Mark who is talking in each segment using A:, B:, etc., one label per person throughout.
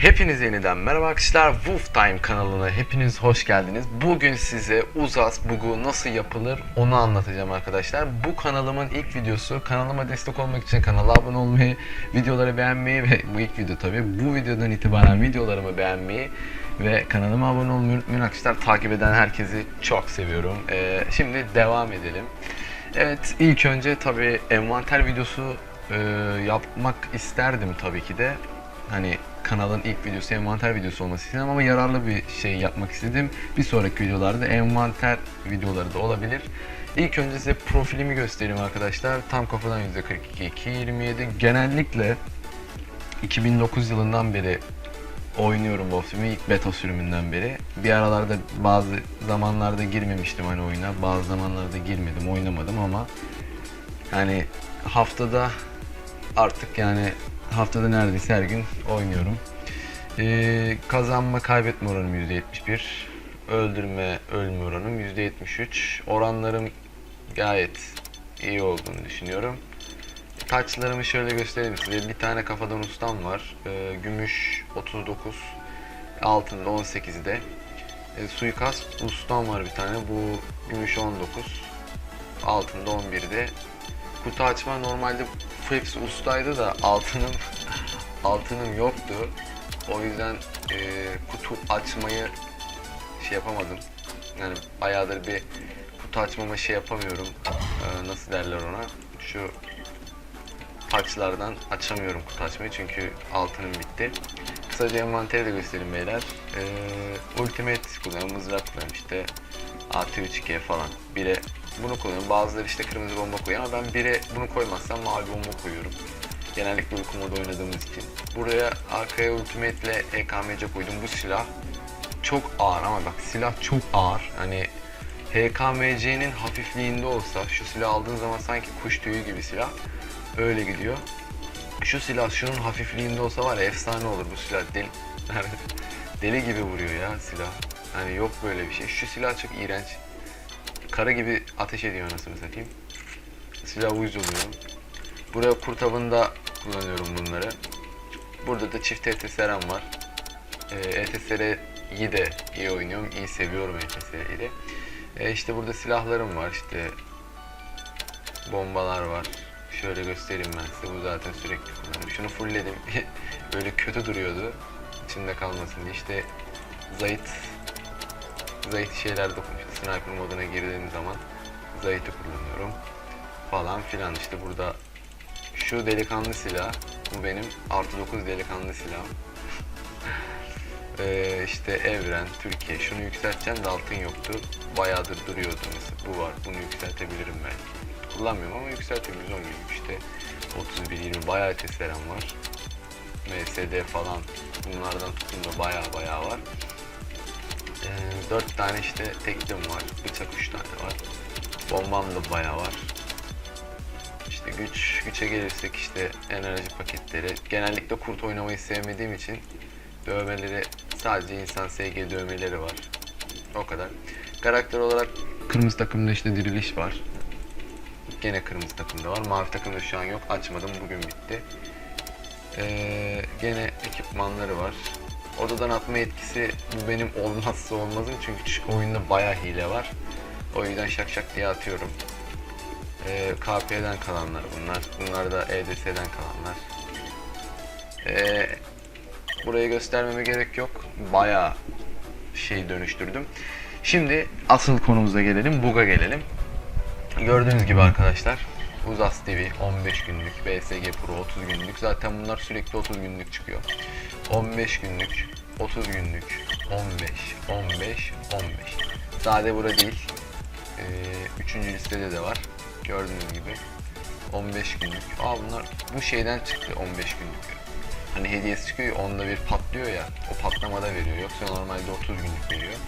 A: Hepinize yeniden merhaba arkadaşlar. Wolf Time kanalına hepiniz hoş geldiniz. Bugün size Uzas Bug'u nasıl yapılır onu anlatacağım arkadaşlar. Bu kanalımın ilk videosu. Kanalıma destek olmak için kanala abone olmayı, videoları beğenmeyi ve bu ilk video tabi bu videodan itibaren videolarımı beğenmeyi ve kanalıma abone olmayı unutmayın arkadaşlar. Takip eden herkesi çok seviyorum. Ee, şimdi devam edelim. Evet ilk önce tabi envanter videosu e, yapmak isterdim tabii ki de. Hani kanalın ilk videosu envanter videosu olması istedim ama yararlı bir şey yapmak istedim. Bir sonraki videolarda envanter videoları da olabilir. İlk önce size profilimi göstereyim arkadaşlar. Tam kafadan %42, 227. Genellikle 2009 yılından beri oynuyorum Wolf Team'i ilk beta sürümünden beri. Bir aralarda bazı zamanlarda girmemiştim hani oyuna. Bazı zamanlarda girmedim, oynamadım ama yani haftada artık yani haftada neredeyse her gün oynuyorum. Ee, kazanma kaybetme oranım %71. Öldürme ölme oranım %73. Oranlarım gayet iyi olduğunu düşünüyorum. Taçlarımı şöyle göstereyim size. Bir tane kafadan ustam var. Ee, gümüş 39. Altında 18'de. Ee, suikast ustam var bir tane. Bu gümüş 19. Altında 11'de. Kutu açma normalde hepsi ustaydı da altınım altınım yoktu. O yüzden e, kutu açmayı şey yapamadım. Yani bayağıdır bir kutu açmama şey yapamıyorum. Ee, nasıl derler ona? Şu taçlardan açamıyorum kutu açmayı çünkü altınım bitti. Kısaca envanteri de göstereyim beyler. Ee, Ultimate kullanıyorum, mızrak kullanıyorum işte. Artı 3 falan. Bire bunu koyuyorum. Bazıları işte kırmızı bomba koyuyor ama ben bire bunu koymazsam mavi bomba koyuyorum. Genellikle uyku modu oynadığımız için. Buraya arkaya Ultimate ile EKMC koydum. Bu silah çok ağır ama bak silah çok ağır. Hani HKMC'nin hafifliğinde olsa şu silah aldığın zaman sanki kuş tüyü gibi silah. Öyle gidiyor. Şu silah şunun hafifliğinde olsa var ya efsane olur bu silah. Deli, deli gibi vuruyor ya silah. Hani yok böyle bir şey. Şu silah çok iğrenç. Kara gibi ateş ediyor anasını satayım. Silah uyuz oluyorum. Buraya kurt avında kullanıyorum bunları. Burada da çift ETSR'm var. Ee, ETSR'yi de iyi oynuyorum. iyi seviyorum ETSR'yi de. Ee, işte burada silahlarım var. İşte bombalar var. Şöyle göstereyim ben size. Bu zaten sürekli kullanıyorum. Şunu fullledim. Böyle kötü duruyordu. İçinde kalmasın diye. İşte Zayt Zayt şeyler dokunmuştu. Sniper moduna girdiğim zaman Zayt'ı kullanıyorum. Falan filan. İşte burada şu delikanlı silah. Bu benim artı 9 delikanlı silahım. Ee, işte Evren, Türkiye. Şunu yükselteceğim de altın yoktu. Bayağıdır duruyordu mesela. Bu var. Bunu yükseltebilirim belki. Kullanmıyorum ama yükseltebiliriz. 10 gibi işte. 31, 20 bayağı testerem var. MSD falan. Bunlardan tutun da bayağı bayağı var. Ee, 4 tane işte teklim var. Bıçak 3 tane var. Bombam da bayağı var. İşte güç, güçe gelirsek işte enerji paketleri. Genellikle kurt oynamayı sevmediğim için dövmeleri sadece insan SG dövmeleri var. O kadar. Karakter olarak kırmızı takımda işte diriliş var. Gene kırmızı takımda var. Mavi takımda şu an yok. Açmadım. Bugün bitti. Ee, gene ekipmanları var. Odadan atma etkisi bu benim olmazsa olmazım çünkü oyunda bayağı hile var. O yüzden şak şak diye atıyorum. Ee, KP'den kalanlar bunlar. Bunlar da EDS'den kalanlar. Ee, burayı göstermeme gerek yok. Bayağı şey dönüştürdüm. Şimdi asıl konumuza gelelim. Bug'a gelelim. Gördüğünüz gibi arkadaşlar Uzas TV 15 günlük, BSG Pro 30 günlük. Zaten bunlar sürekli 30 günlük çıkıyor. 15 günlük, 30 günlük, 15, 15, 15. Sade bura değil. Ee, üçüncü listede de var. Gördüğünüz gibi. 15 günlük. Aa bunlar bu şeyden çıktı 15 günlük. Hani hediyesi çıkıyor onda bir patlıyor ya. O patlamada veriyor. Yoksa normalde 30 günlük veriyor.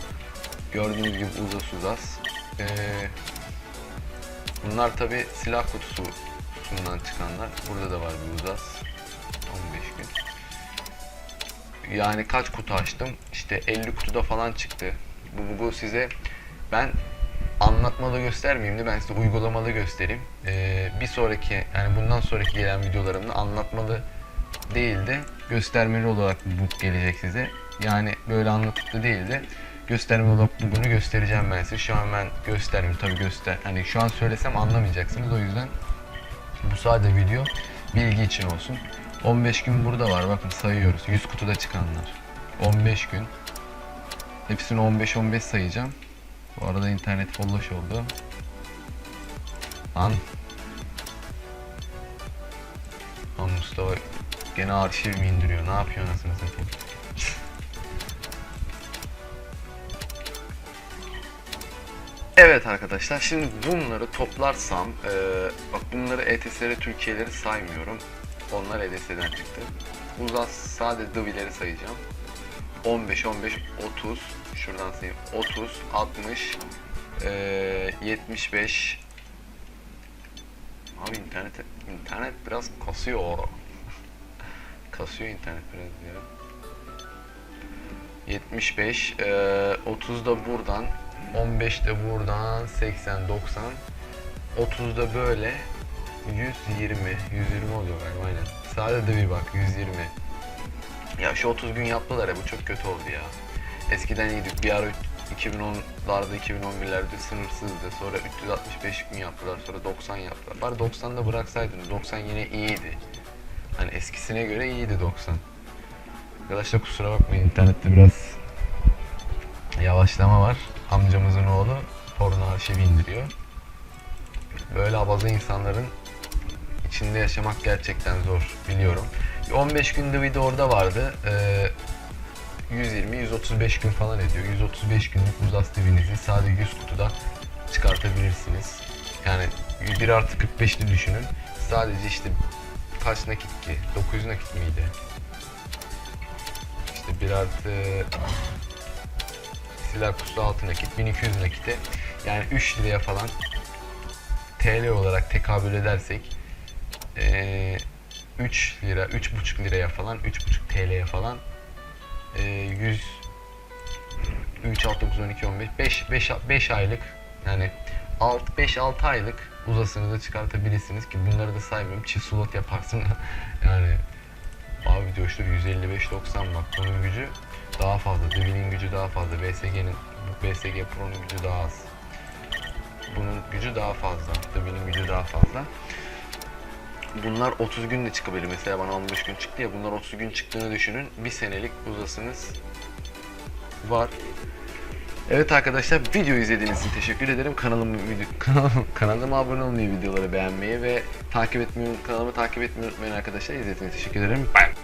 A: Gördüğünüz gibi uzas uzas. Ee, bunlar tabi silah kutusu kutusundan çıkanlar. Burada da var bir uzas. 15 gün. Yani kaç kutu açtım? İşte 50 kutuda falan çıktı. Bu, bu, bu size ben anlatmalı göstermeyeyim de ben size uygulamalı göstereyim. Ee, bir sonraki yani bundan sonraki gelen videolarımda anlatmalı değil de göstermeli olarak bu gelecek size. Yani böyle anlatıp da değil de göstermeli olarak bunu göstereceğim ben size. Şu an ben göstermiyorum tabii göster. Hani şu an söylesem anlamayacaksınız o yüzden bu sadece video bilgi için olsun. 15 gün burada var bakın sayıyoruz. 100 kutuda çıkanlar. 15 gün. Hepsini 15-15 sayacağım. Bu arada internet folloş oldu. Lan. Lan Mustafa gene arşiv mi indiriyor? Ne yapıyor anasını satayım? Evet arkadaşlar şimdi bunları toplarsam eee, bak bunları ETSR Türkiye'leri saymıyorum. Onlar EDS'den çıktı. Uzas sadece Divi'leri sayacağım. 15, 15, 30 şuradan sayayım. 30, 60, eee 75 Abi internet internet biraz kasıyor. Kasıyor internet biraz ya. 75, eee 30 da buradan, 15 de buradan, 80, 90, 30 da böyle, 120, 120 oluyor galiba aynen. Sadece bir bak 120. Ya şu 30 gün yaptılar ya bu çok kötü oldu ya. Eskiden iyiydik bir ara 2010'larda 2011'lerde sınırsızdı. Sonra 365 gün yaptılar sonra 90 yaptılar. Bari 90'da bıraksaydın 90 yine iyiydi. Hani eskisine göre iyiydi 90. Arkadaşlar kusura bakmayın internette biraz yavaşlama var. Amcamızın oğlu porno arşivi indiriyor. Böyle abaza insanların içinde yaşamak gerçekten zor biliyorum. 15 günde video orada vardı. Ee, 120-135 gün falan ediyor. 135 günlük uzas divinizi sadece 100 kutuda çıkartabilirsiniz. Yani 1 artı 45'li düşünün. Sadece işte kaç nakit ki? 900 nakit miydi? İşte 1 artı silah kutusu 6 nakit, 1200 nakite yani 3 liraya falan TL olarak tekabül edersek eee 3 lira, 3,5 liraya falan, 3,5 TL'ye falan eee 100 3, 6, 9, 12, 15, 5, 5, 5 aylık yani 6, 5, 6 aylık uzasını da çıkartabilirsiniz ki bunları da saymıyorum. Çift slot yaparsın yani abi coştur 155, 90 bak bunun gücü daha fazla. Divi'nin gücü daha fazla. BSG'nin BSG Pro'nun gücü daha az. Bunun gücü daha fazla. Divi'nin gücü daha fazla. Bunlar 30 günde çıkabilir. Mesela bana 15 gün çıktı ya. Bunlar 30 gün çıktığını düşünün. Bir senelik uzasınız var. Evet arkadaşlar video izlediğiniz için teşekkür ederim. Kanalımı video, kanalım, kanalıma abone olmayı, videoları beğenmeyi ve takip etmeyi, kanalımı takip etmeyi unutmayın arkadaşlar. İzlediğiniz için teşekkür ederim. Bye.